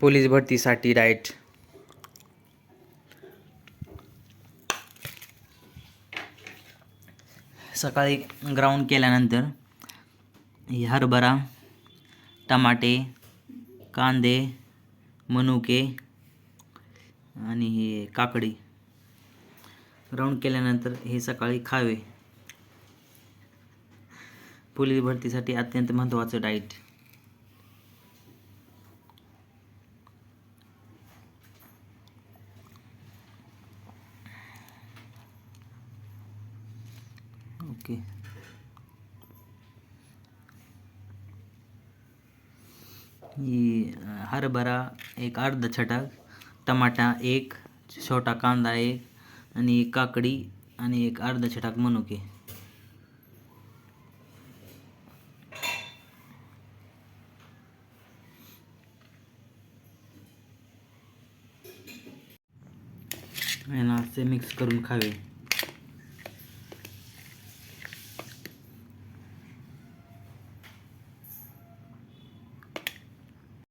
Police भरतीसाठी diet सकाळी ground केल्यानंतर हरभरा टमाटे कांदे मनुके आणि हे काकडी. ग्राउंड केल्यानंतर हे सकाळी खावे. पोलीस भरतीसाठी अत्यंत महत्त्वाचं डाईट ओके. ही हरभरा एक अर्धा छटाक टमाटा एक छोटा कांदा एक आणि एक काकडी आणि एक अर्धा छटाक मनुके. याला असे मिक्स करून खावे.